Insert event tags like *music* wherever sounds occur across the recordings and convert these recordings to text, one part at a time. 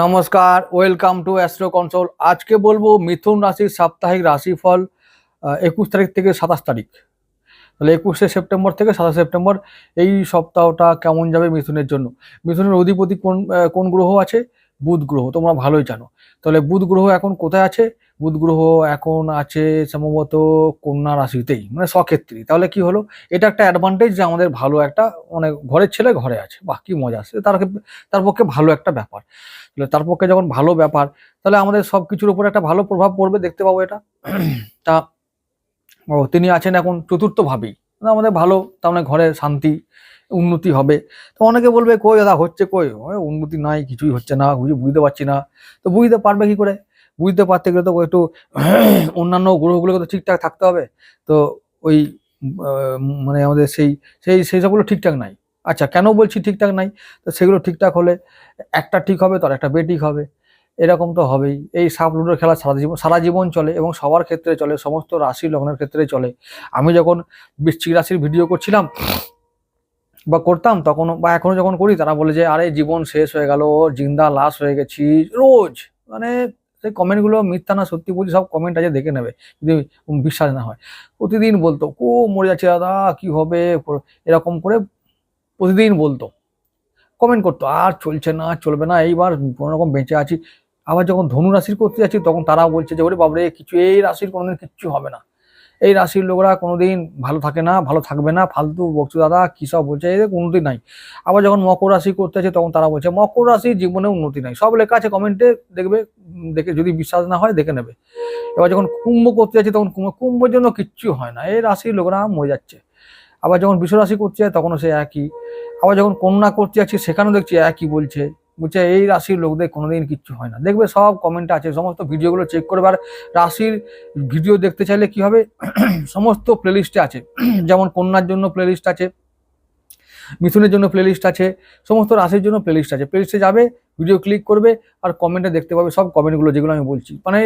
নমস্কার welcome to astro console আজকে বলব মিথুন রাশির সাপ্তাহিক রাশিফল একুশ তারিখ থেকে সাতাশ তারিখ। তাহলে একুশে সেপ্টেম্বর থেকে সাতাশ সেপ্টেম্বর, এই সপ্তাহটা কেমন যাবে মিথুনের জন্য? মিথুনের অধিপতি কোন কোন গ্রহ আছে? বুধ গ্রহ, তোমরা ভালোই জানো। তাহলে বুধ গ্রহ এখন কোথায় আছে? বুধ গ্রহ এখন আছে সম্ভবত কন্যা রাশিতেই মানে সক্ষেত্রী। তাহলে কি হলো? এটা একটা অ্যাডভান্টেজ যে আমাদের ভালো একটা মানে ঘরের ছেলে ঘরে আছে। বাহ, কি মজা। আছে তার তার পক্ষে ভালো একটা ব্যাপার। তার পক্ষে যখন ভালো ব্যাপার, তাহলে আমাদের সব কিছুর উপর একটা ভালো প্রভাব পড়বে, দেখতে পাবো এটা। *clears throat* তা, ও, তিনি আছেন এখন চতুর্থ ভাবেই মানে আমাদের ভালো, তার মানে ঘরে শান্তি, উন্নতি হবে। তো অনেকে বলবে, কই দাদা, হচ্ছে কই? উন্নতি নাই, কিছুই হচ্ছে না, কিছু বুঝতে পারছি না। তো বুঝতে পারবে কি করে? বুঝতে পারতে গেলে তো একটু, *clears throat* অন্যান্য গ্রহগুলোকে তো ঠিকঠাক থাকতে হবে। তো ওই মানে আমাদের সেই সেই সেই সবগুলো ঠিকঠাক নাই। আচ্ছা কেন বলছি ঠিকঠাক নাই? তো সেগুলো ঠিকঠাক হলে একটা ঠিক হবে, তার একটা বেটিক হবে। এরকম তো হবেই। এই সাপ লুডোর খেলা সারা জীবন সারা জীবন চলে এবং সবার ক্ষেত্রে চলে, সমস্ত রাশি লগ্নের ক্ষেত্রে চলে। আমি যখন বৃশ্চিক রাশির ভিডিও করছিলাম বা করতাম তখন বা এখনও যখন করি, তারা বলে যে, আরে, জীবন শেষ হয়ে গেল জিন্দা লাশ হয়ে গেছি রোজ। মানে সেই কমেন্টগুলো মিথ্যা না, সত্যি বলছি, সব কমেন্ট আছে, দেখে নেবে, যদি বিশ্বাস না হয়। প্রতিদিন বলতো কো মরে যাচ্ছে দাদা, কী হবে? এরকম করে প্রতিদিন বলতো। কমেন্ট করতো, আর চলছে না, চলবে না, এইবার কোনো রকম বেঁচে আছি। আবার যখন ধনু রাশির করতে যাচ্ছি তখন তারাও বলছে যে, ওরে বাবরে কিছু এই রাশির কোনোদিন কিচ্ছু হবে না। এই রাশির লোকরা কোনোদিন ভালো থাকে না, ভালো থাকবে না, ফালতু বকছু দাদা, কী সব বলছে? এদের উন্নতি নাই। আবার যখন মকর রাশি করতে আছে তখন তারা বলছে, মকর রাশির জীবনে উন্নতি নাই। সব লেখা আছে কমেন্টে দেখবে দেখে যদি বিশ্বাস না হয়, দেখে নেবে। এবার যখন কুম্ভ করতে যাচ্ছে তখন কুম্ভ, কুম্ভের জন্য কিচ্ছু হয় না। এই রাশির লোকরা মরে যাচ্ছে। আবার যখন বিশ্ব রাশি করতে যায়, তখনও সে একই। আবার যখন কন্যা করতে যাচ্ছি, সেখানেও দেখছি একই বলছে। বলছে, এই রাশির লোকদের কোনোদিন কিচ্ছু হয় না। দেখবে সব কমেন্ট আছে, সমস্ত ভিডিওগুলো চেক করবে। আর রাশির ভিডিও দেখতে চাইলে কি হবে? *clears throat* সমস্ত প্লেলিস্টে আছে। *clears throat* যেমন কন্যার জন্য প্লেলিস্ট আছে। মিথুনের জন্য প্লেলিস্ট আছে, সমস্ত রাশির জন্য প্লেলিস্ট আছে। প্লেলিস্টে যাবে ভিডিও ক্লিক করবে আর কমেন্টে দেখতে পাবে সব কমেন্টগুলো যেগুলো আমি বলছি। মানে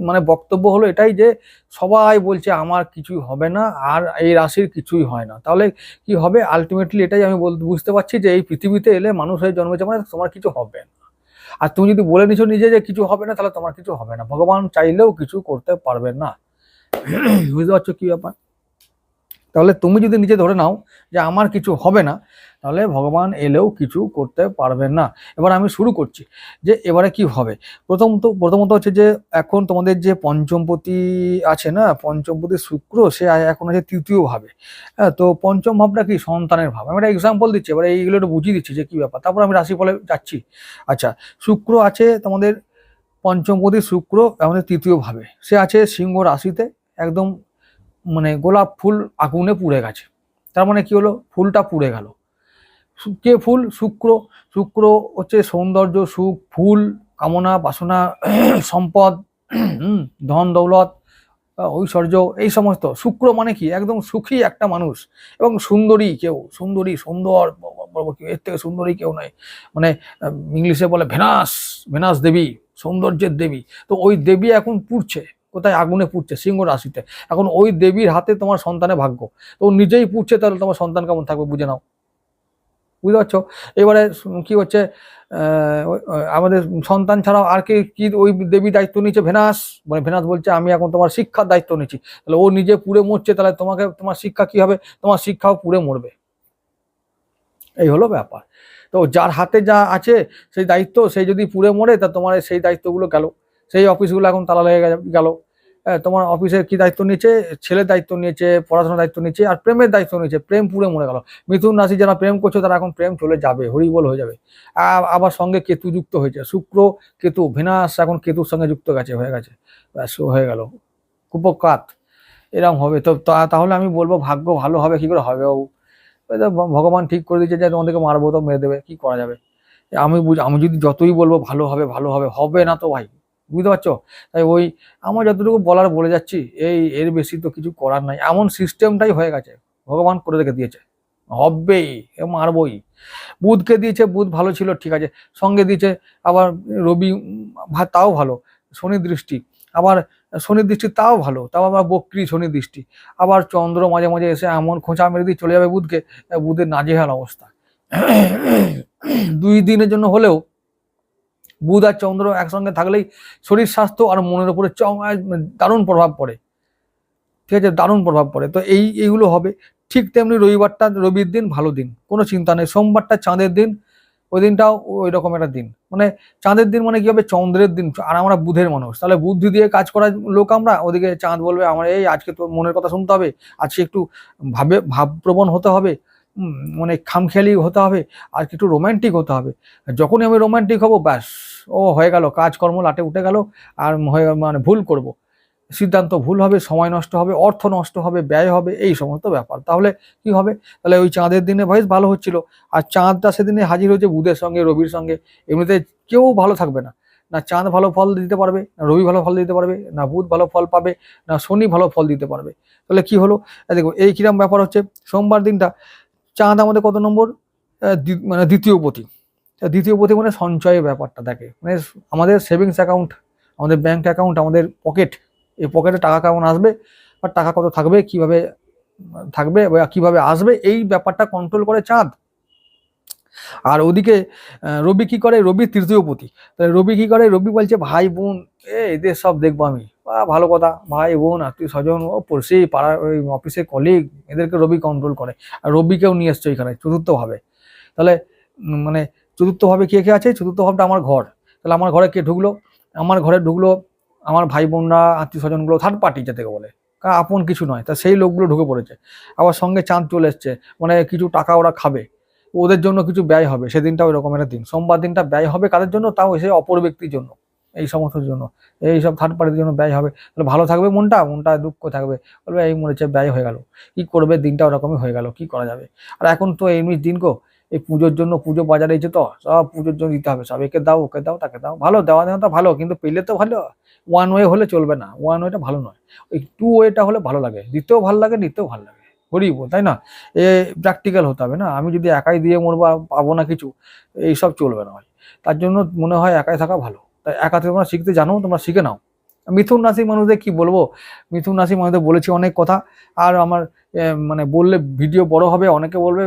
মানে বক্তব্য হলো এটাই যে সবাই বলছে আমার কিছুই হবে না আর এই রাশির কিছুই হয় না। তাহলে কি হবে? আলটিমেটলি এটাই আমি বুঝতে পারছি যে এই পৃথিবীতে এলে মানুষ হয়ে জন্মেছে মানে তোমার কিছু হবে না। আর তুমি যদি বলে নিছো নিজে যে কিছু হবে না, তাহলে তোমার কিছু হবে না। ভগবান চাইলেও কিছু করতে পারবে না। *coughs* বুঝতে পারছ কি ব্যাপার? তাহলে তুমি যদি নিজে ধরে নাও যে আমার কিছু হবে না, তাহলে ভগবান এলেও কিছু করতে পারবেন না। এবার আমি শুরু করছি যে এবারে কি হবে? প্রথমত প্রথমত হচ্ছে যে এখন তোমাদের যে পঞ্চমপতি আছে না, পঞ্চমপতি শুক্র, সে এখন আছে তৃতীয় ভাবে। হ্যাঁ তো পঞ্চম ভাবটা কি? সন্তানের ভাব। আমি একটা এক্সাম্পল দিচ্ছি, এবারে এইগুলো একটু বুঝিয়ে দিচ্ছি যে কি ব্যাপার। তারপর আমি রাশিফলে যাচ্ছি। আচ্ছা শুক্র আছে তোমাদের পঞ্চমপতি শুক্র আমাদের তৃতীয় ভাবে। সে আছে সিংহ রাশিতে, একদম মানে গোলাপ ফুল আগুনে পুড়ে গেছে। তার মানে কি হলো? ফুলটা পুড়ে গেল। কে ফুল? শুক্র। শুক্র হচ্ছে সৌন্দর্য, সুখ, ফুল, কামনা, বাসনা, *clears throat* সম্পদ *clears throat* ধন, দৌলত ঐশ্বর্য, এই সমস্ত। শুক্র মানে কি? একদম সুখী একটা মানুষ এবং সুন্দরী কেউ। সুন্দরী, সুন্দর এর থেকে সুন্দরী কেউ নয়। মানে ইংলিশে বলে ভেনাস ভেনাস দেবী, সৌন্দর্যের দেবী। তো ওই দেবী এখন পুড়ছে। কোথায় আগুনে পুড়ছে, সিংহ রাশিতে। এখন ওই দেবীর হাতে তোমার সন্তানের ভাগ্য। তো নিজেই পুড়ছে, তাহলে তোমার সন্তান কেমন থাকবে বুঝে নাও। বুঝতে পারছ? এবারে কি হচ্ছে আমাদের সন্তান ছাড়াও আর কে কি ওই দেবী দায়িত্ব নিচ্ছে ভেনাস। মানে ভেনাস বলছে, আমি এখন তোমার শিক্ষার দায়িত্ব নিচ্ছি। তাহলে ও নিজে পুড়ে মরছে, তাহলে তোমাকে, তোমার শিক্ষা কি হবে? তোমার শিক্ষাও পুড়ে মরবে। এই হলো ব্যাপার। তো যার হাতে যা আছে, সেই দায়িত্ব সেই যদি পুড়ে মরে, তা তোমার সেই দায়িত্বগুলো গেল। সেই অফিসগুলো এখন তালা লেগে গেল। তোমার অফিসের কি দায়িত্ব নিয়েছে ছেলের দায়িত্ব নিয়েছে পড়াশোনার দায়িত্ব নিয়েছে আর প্রেমের দায়িত্ব নিয়েছে প্রেম পুরে মরে গেল। মিথুন রাশি যারা প্রেম করছ, তারা এখন প্রেম চলে যাবে, হরিবল হয়ে যাবে। আবার সঙ্গে কেতু যুক্ত হয়েছে। শুক্র, কেতু, ভেনাস, এখন কেতুর সঙ্গে যুক্ত গেছে, হয়ে গেছে। হয়ে গেল। কুপকাত। এরকম হবে। তো তাহলে আমি বলব, ভাগ্য ভালো হবে, কি করে হবে ও? ভগবান ঠিক করে দিয়েছে যে তোমাদেরকে মারবো, তো মেরে দেবে, কি করা যাবে? আমি বুঝ, আমি যদি যতই বলব, ভালো হবে ভালো হবে। হবে না তো ভাই। বুঝতে পারছ? তাই ওই আমার যতটুকু বলার বলে যাচ্ছি, এই এর বেশি তো কিছু করার নাই। এমন সিস্টেমটাই হয়ে গেছে, ভগবান করে রেখে দিয়েছে। হবেই মারবই। বুধকে দিয়েছে, বুধ ভালো ছিল, ঠিক আছে। সঙ্গে দিয়েছে, আবার রবি তাও ভালো শনি দৃষ্টি। আবার শনি দৃষ্টি তাও ভালো, তাও আবার বক্রি শনি দৃষ্টি। আবার চন্দ্র মাঝে মাঝে এসে এমন খোঁচা মেরে দিয়ে চলে যাবে বুধকে বুধের নাজেহাল অবস্থা। দুই দিনের জন্য হলেও বুধ আর চন্দ্র একসঙ্গে থাকলেই শরীর, স্বাস্থ্য আর মনের উপরে দারুণ প্রভাব পড়ে। ঠিক আছে? দারুণ প্রভাব পড়ে। তো এই, এইগুলো হবে। ঠিক তেমনি রবিবারটা, রবির দিন ভালো দিন। কোনো চিন্তা নেই। সোমবারটা চাঁদের দিন, ওই দিনটাও ওই রকম একটা দিন। মানে চাঁদের দিন মানে কি হবে? চন্দ্রের দিন। আর আমরা বুধের মানুষ। তাহলে বুদ্ধি দিয়ে কাজ করার লোক আমরা, ওদিকে চাঁদ বলবে, আমার এই আজকে তো মনের কথা শুনতে হবে। আজকে একটু ভাবে, ভাবপ্রবণ হতে হবে। মানে খামখেয়ালি হতে হবে, আর একটু রোম্যান্টিক হতে হবে। যখনই আমি রোমান্টিক হব, ব্যাস, ও হয়ে গেল, কাজকর্ম লাটে উঠে গেল, আর হয়ে মানে ভুল করব। সিদ্ধান্ত ভুল হবে, সময় নষ্ট হবে, অর্থ নষ্ট হবে, ব্যয় হবে, এই সমস্ত ব্যাপার। তাহলে কি হবে? তাহলে ওই চাঁদের দিনে বেশ ভালো হচ্ছিল, আর চাঁদটা সেদিনে হাজির হয়েছে বুধের সঙ্গে, রবির সঙ্গে। এমনিতে কেউ ভালো থাকবে না। না চাঁদ ভালো ফল দিতে পারবে, না রবি ভালো ফল দিতে পারবে, না বুধ ভালো ফল পাবে, না শনি ভালো ফল দিতে পারবে। তাহলে কি হলো? দেখো, এই কিরম ব্যাপার হচ্ছে। সোমবার দিনটা চাঁদ আমাদের কত নম্বর? মানে দ্বিতীয় পতি দ্বিতীয় পতি মানে সঞ্চয়ের ব্যাপারটা দেখে। মানে আমাদের সেভিংস অ্যাকাউন্ট, আমাদের ব্যাংক অ্যাকাউন্ট, আমাদের পকেট, এই পকেটে টাকা কেমন আসবে বা টাকা কত থাকবে, কীভাবে থাকবে বা কীভাবে আসবে, এই ব্যাপারটা কন্ট্রোল করে চাঁদ। আর ওদিকে রবি কি করে? রবি তৃতীয় পতি তাহলে রবি কি করে? রবি বলছে, ভাই বোন এ এদের সব দেখব আমি। ভালো কথা। ভাই, বোন, আত্মীয় স্বজন, ও পড়শি পাড়ার ওই অফিসের কলিগ এদেরকে রবি কন্ট্রোল করে। আর রবিকেও নিয়ে এসছে এখানে, চতুর্থভাবে। তাহলে মানে চতুর্থভাবে কে কে আছে? চতুর্থ ভাবটা আমার ঘর। তাহলে আমার ঘরে কে ঢুকলো? আমার ঘরে ঢুকলো আমার ভাই বোনরা, আত্মীয় স্বজনগুলো থার্ড পার্টি যাতে বলে। কারণ আপন কিছু নয়, তা সেই লোকগুলো ঢুকে পড়েছে। আবার সঙ্গে চাঁদ চলে এসছে মানে কিছু টাকা ওরা খাবে। ওদের জন্য কিছু ব্যয় হবে, সেদিনটা ওই রকমের দিন। সোমবার দিনটা ব্যয় হবে কাদের জন্য? তাও এসে অপর ব্যক্তির জন্য। এই সমস্ত জন্য, এই সব থার্ড পার্টির জন্য ব্যয় হবে। তাহলে ভালো থাকবে মনটা মনটা দুঃখ থাকবে। বলবে এই মনে হচ্ছে ব্যয় হয়ে গেল। কি করবে দিনটা ওরকমই হয়ে গেল, কি করা যাবে? আর এখন তো এমনি দিন গো, এই পুজোর জন্য পুজো বাজারে তো সব পুজোর জন্য দিতে হবে। সব একে দাও, ওকে দাও, তাকে দাও। ভালো, দেওয়া দেওয়া তো ভালো, কিন্তু পেলে তো ভালো। ওয়ান ওয়ে হলে চলবে না ওয়ান ওয়েটা ভালো নয়। ওই টু ওয়েটা হলে ভালো লাগে। দিতেও ভালো লাগে, নিতেও ভালো লাগে। গরিব, তাই না? এ প্র্যাকটিক্যাল হতে হবে না। আমি যদি একাই দিয়ে মরবো পাবো না কিছু, এইসব চলবে না তার জন্য মনে হয় একাই থাকা ভালো। তাই একা থেকে তোমরা শিখতে জানো, তোমরা শিখে নাও। মিথুন রাশি মানুষদের কি বলব? মিথুন রাশি মানুষদের বলেছি অনেক কথা। আর আমার মানে বললে ভিডিও বড় হবে, অনেকে বলবে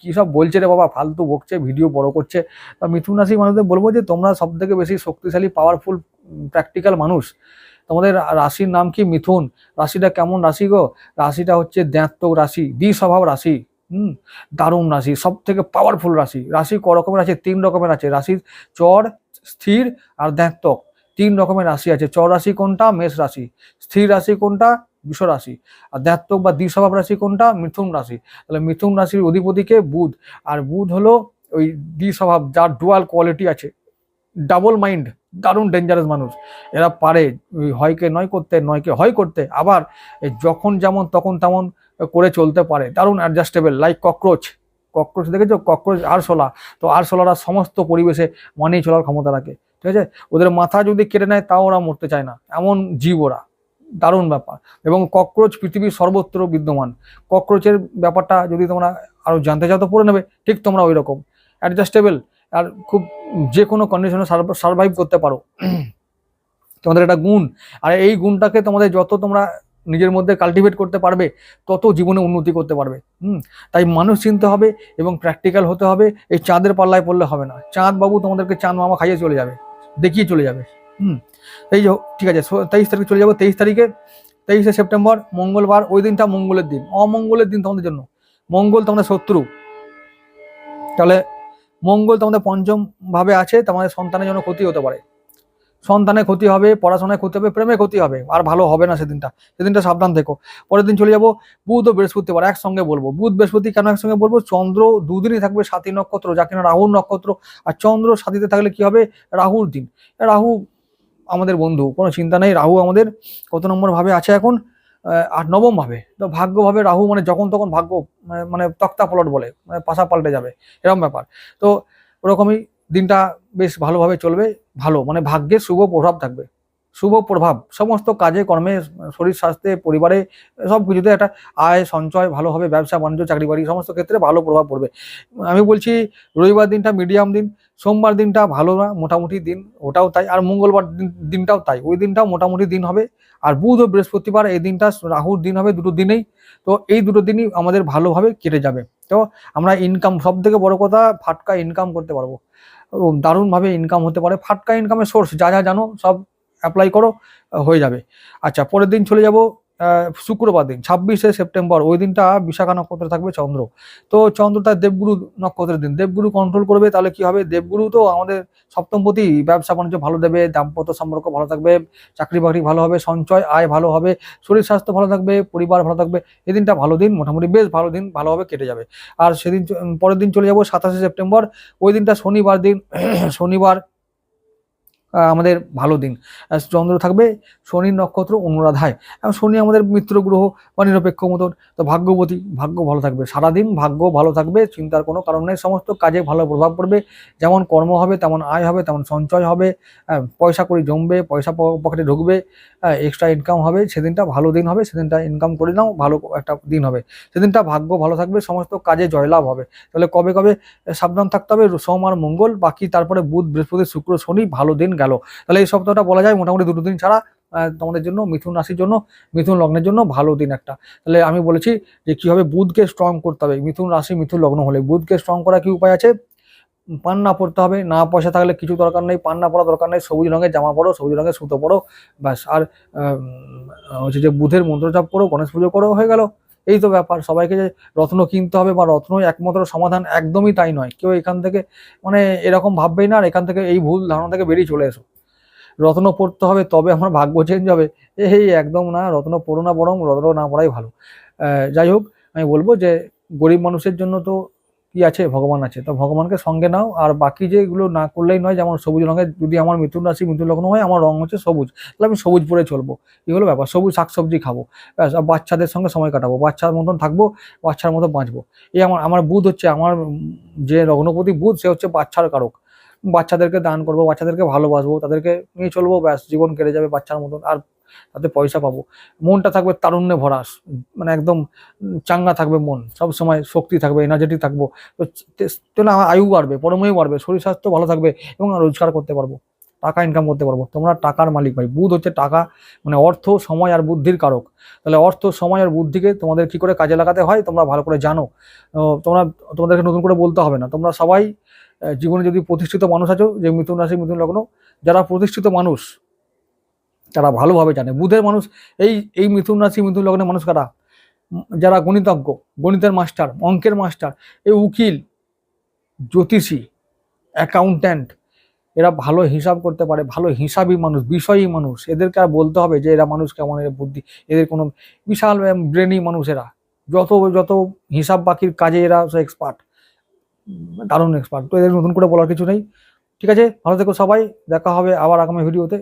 কী সব বলছে রে বাবা, ফালতু বকছে, ভিডিও বড় করছে। তা মিথুন রাশি মানুষদের বলব যে, তোমরা সব থেকে বেশি শক্তিশালী পাওয়ারফুল প্র্যাকটিক্যাল মানুষ। তোমাদের রাশির নাম কি মিথুন? রাশিটা কেমন রাশি গো? রাশিটা হচ্ছে দ্ব্যাত্মক রাশি, দ্বিস্বভাব রাশি। হুম, দারুণ রাশি সব থেকে পাওয়ারফুল রাশি। রাশি ক রকমের আছে? তিন রকমের আছে। রাশির চর স্থির আর দ্ব্যাত্মক তিন রকমের রাশি আছে, চর রাশি কোনটা? মেষ রাশি। স্থির রাশি কোনটা? বৃষ রাশি। আর দ্ব্যাত্মক বা দ্বিস্বভাব রাশি কোনটা? মিথুন রাশি। তাহলে মিথুন রাশির অধিপতিকে বুধ। আর বুধ হলো ওই দ্বিস্বভাব যার ডুয়াল কোয়ালিটি আছে। ডাবল মাইন্ড দারুণ ডেঞ্জারাস মানুষ। এরা পারে হয়কে নয় করতে, নয়কে হয় করতে। আবার যখন যেমন, তখন তেমন করে চলতে পারে। দারুণ অ্যাডজাস্টেবল লাইক ককরোচ ককরোচ দেখেছ? ককরোচ আরশোলা তো আরশোলারা সমস্ত পরিবেশে মানিয়ে চলার ক্ষমতা রাখে। ঠিক আছে? ওদের মাথা যদি কেটে নেয়, তাও ওরা মরতে চায় না। এমন জীব ওরা। দারুণ ব্যাপার। এবং ককরোচ পৃথিবীর সর্বত্র বিদ্যমান। ককরোচের ব্যাপারটা যদি তোমরা আরও জানতে চাও, তো পড়ে নেবে। ঠিক তোমরা ওই রকম অ্যাডজাস্টেবল আর খুব যে কোনো কন্ডিশনে সার্ভাইভ করতে পারো। *clears throat* তোমাদের একটা গুণ। আর এই গুণটাকে তোমাদের যত তোমরা নিজের মধ্যে কাল্টিভেট করতে পারবে, তত জীবনে উন্নতি করতে পারবে। হুম? তাই মানুষ চিনতে হবে এবং প্র্যাকটিক্যাল হতে হবে, এই চাঁদের পাল্লায় পড়লে হবে না। চাঁদ বাবু তোমাদেরকে চাঁদ মামা খাইয়ে চলে যাবে, দেখিয়ে চলে যাবে। হুম? এই ঠিক আছে তেইশ তারিখে চলে যাব, তেইশ তারিখে, তেইশে সেপ্টেম্বর, মঙ্গলবার, ওই দিনটা মঙ্গলের দিন। অমঙ্গলের দিন তোমাদের জন্য। মঙ্গল তোমাদের শত্রু। তাহলে মঙ্গল তোমাদের পঞ্চম ভাবে আছে, তোমাদের সন্তানের জন্য ক্ষতি হতে পারে। সন্তানের ক্ষতি হবে, পড়াশোনায় ক্ষতি হবে প্রেমে ক্ষতি হবে, আর ভালো হবে না সেদিনটা। সেদিনটা সাবধান থেকো। পরের দিন চলে যাব বুধ ও বৃহস্পতিবার, একসঙ্গে বলব। বুধ, বৃহস্পতি কেন একসঙ্গে বলব? চন্দ্র দুদিনই থাকবে সাথী নক্ষত্র যা কিনা রাহুর নক্ষত্র। আর চন্দ্র সাথীতে থাকলে কি হবে? রাহুর দিন। রাহু আমাদের বন্ধু, কোনো চিন্তা নেই। রাহু আমাদের কত নম্বর ভাবে আছে এখন? আর নবম ভাবে। তো ভাগ্য ভাবে রাহু মানে যখন তখন ভাগ্য মানে মানে তক্তা পলট বলে মানে পাশা পাল্টে যাবে। এরকম ব্যাপার। তো ওরকমই দিনটা বেশ ভালোভাবে চলবে। ভালো মানে ভাগ্যের শুভ প্রভাব থাকবে। শুভ প্রভাব, সমস্ত কাজে, কর্মে, শরীর স্বাস্থ্যে, পরিবারে, সব কিছুতে একটা আয়, সঞ্চয়, ভালো হবে, ব্যবসা, বাণিজ্য, চাকরি বাড়ি সমস্ত ক্ষেত্রে ভালো প্রভাব পড়বে। আমি বলছি, রবিবার দিনটা মিডিয়াম দিন, সোমবার দিনটা ভালো না, মোটামুটি দিন, ওটাও তাই, আর মঙ্গলবার দিনটাও তাই, ওই দিনটাও মোটামুটি দিন হবে, আর বুধ ও বৃহস্পতিবার এই দিনটা, রাহুর দিন হবে দুটো দিনেই, তো এই দুটো দিনই আমাদের ভালোভাবে কেটে যাবে। তো আমরা ইনকাম সব থেকে বড় কথা, ফাটকা ইনকাম করতে পারব। দারুণভাবে ইনকাম হতে পারে। ফাটকা ইনকামের সোর্স যা যা জানো সব অ্যাপ্লাই করো, হয়ে যাবে। আচ্ছা পরের দিন চলে যাব শুক্রবার দিন, ছাব্বিশে সেপ্টেম্বর, ওই দিনটা বিশাখা নক্ষত্রে থাকবে চন্দ্র। তো চন্দ্র তার দেবগুরু নক্ষত্রের দিন, দেবগুরু কন্ট্রোল করবে, তাহলে কি হবে? দেবগুরু তো আমাদের সপ্তমপতি ব্যবসা বাণিজ্য ভালো দেবে, দাম্পত্য সম্পর্ক ভালো থাকবে, চাকরি বাকরি ভালো হবে, সঞ্চয় আয় ভালো হবে, শরীর স্বাস্থ্য ভালো থাকবে, পরিবার ভালো থাকবে, এই দিনটা ভালো দিন, মোটামুটি বেশ ভালো দিন ভালোভাবে কেটে যাবে। আর সেদিন পরের দিন চলে যাব সাতাশে সেপ্টেম্বর, ওই দিনটা শনিবার দিন, *clears throat* শনিবার আমাদের ভালো দিন। চন্দ্র থাকবে শনি নক্ষত্র অনুরাধায়। এবং শনি আমাদের মিত্র গ্রহ বা নিরপেক্ষ মতন। তো ভাগ্যবতী, ভাগ্য ভালো থাকবে। সারাদিন ভাগ্য ভালো থাকবে, চিন্তার কোনো কারণ নেই। সমস্ত কাজে ভালো প্রভাব পড়বে। যেমন কর্ম হবে, তেমন আয় হবে, তেমন সঞ্চয় হবে। পয়সা করি জমবে, পয়সা পকেটে ঢুকবে। এক্সট্রা ইনকাম হবে। সেদিনটা ভালো দিন হবে। সেদিনটা ইনকাম করে নাও, ভালো একটা দিন হবে। সেদিনটা ভাগ্য ভালো থাকবে। সমস্ত কাজে জয়লাভ হবে। তাহলে কবে কবে সাবধান থাকতে হবে। সোম আর মঙ্গল, বাকি তারপরে বুধ, বৃহস্পতি, শুক্র, শনি, ভালো দিন গেল। তাহলে এই সপ্তাহটা বলা যায় মোটামুটি দুটো দিন ছাড়া তোমাদের জন্য, মিথুন রাশির জন্য, মিথুন লগ্নের জন্য ভালো দিন একটা। তাহলে আমি বলেছি যে কীভাবে বুধকে স্ট্রং করতে হবে। মিথুন রাশি, মিথুন লগ্ন হলে বুধকে স্ট্রং করা কি উপায় আছে? পান না পড়তে হবে, না পয়সা থাকলে কিছু দরকার নেই, পান না পড়া দরকার নেই, সবুজ রঙের জামা পরো, সবুজ রঙের সুতো পরো, ব্যাস। আর হচ্ছে যে বুধের মন্ত্রজাপ করো, গণেশ পুজো করো, হয়ে গেল। এই তো ব্যাপার, সবাইকে যে রত্ন কিনতে হবে বা রত্নই একমাত্র সমাধান একদমই তাই নয়। কেউ এখান থেকে মানে এরকম ভাববেই না আর এখান থেকে এই ভুল ধারণা থেকে বেরিয়ে চলে এসো। রত্ন পড়তে হবে তবে আমার ভাগ্য চেঞ্জ হবে। এই একদম না, রত্ন পড়ো না বরং রত্ন না পড়াই ভালো। যাই হোক, আমি বলব যে গরিব মানুষের জন্য তো কি আছে? ভগবান আছে। তো ভগবানকে সঙ্গে নাও, আর বাকি যেগুলো না করলেই নয়, যেমন সবুজ রঙের যদি আমার মিথুন রাশি, মিথুন লগ্ন হয়, আমার রং হচ্ছে সবুজ। তাহলে আমি সবুজ পরে চলবো। এই হলো ব্যাপার। সবুজ শাকসবজি খাব। ব্যাস বাচ্চাদের সঙ্গে সময় কাটাবো। বাচ্চার মতন থাকব, বাচ্চার মতো বাঁচবো। এই আমার আমার বুধ হচ্ছে, আমার যে লগ্নপতি বুধ, সে হচ্ছে বাচ্চার কারক। বাচ্চাদেরকে দান করব, বাচ্চাদেরকে ভালোবাসবো, তাদেরকে নিয়ে চলবো, ব্যাস, জীবন কেটে যাবে বাচ্চার মতন। আর তাতে পয়সা পাবো। মনটা থাকবে তারুণ্যে ভরা মানে একদম চাঙ্গা থাকবে মন। সব সময় শক্তি থাকবে এনার্জেটিক থাকব। তো আমার আয়ু বাড়বে, পরময় বাড়বে, শরীর স্বাস্থ্য ভালো থাকবে এবং রোজগার করতে পারব, টাকা ইনকাম করতে পারব। তোমরা টাকার মালিক ভাই, বুধ হচ্ছে টাকা মানে অর্থ, সময় আর বুদ্ধির কারক। তাহলে অর্থ, সময় আর বুদ্ধিকে তোমাদের কি করে কাজে লাগাতে হয় তোমরা ভালো করে জানো। তোমরা, তোমাদেরকে নতুন করে বলতে হবে না। তোমরা সবাই জীবনে যদি প্রতিষ্ঠিত মানুষ আছো, যে মিথুন রাশি, মিথুন লগ্ন, যারা প্রতিষ্ঠিত মানুষ তারা ভালোভাবে জানে। বুধের মানুষ, এই এই মিথুন রাশি, মিথুন লগ্নের মানুষ কারা? যারা গণিতজ্ঞ, গণিতের মাস্টার, অঙ্কের মাস্টার, এই উকিল, জ্যোতিষী অ্যাকাউন্ট্যান্ট এরা ভালো হিসাব করতে পারে, ভালো হিসাবই মানুষ, বিষয়ী মানুষ। এদেরকে আর বলতে হবে যে এরা মানুষ কেমন এর বুদ্ধি, এদের কোনো বিশাল ব্রেনি মানুষ এরা। যত যত হিসাব বাকির কাজে এরা এক্সপার্ট দারুণ এক্সপার্ট তো এদের নতুন করে বলার কিছু নেই। ঠিক আছে? ভালো থেকো সবাই। দেখা হবে আবার আগামী ভিডিওতে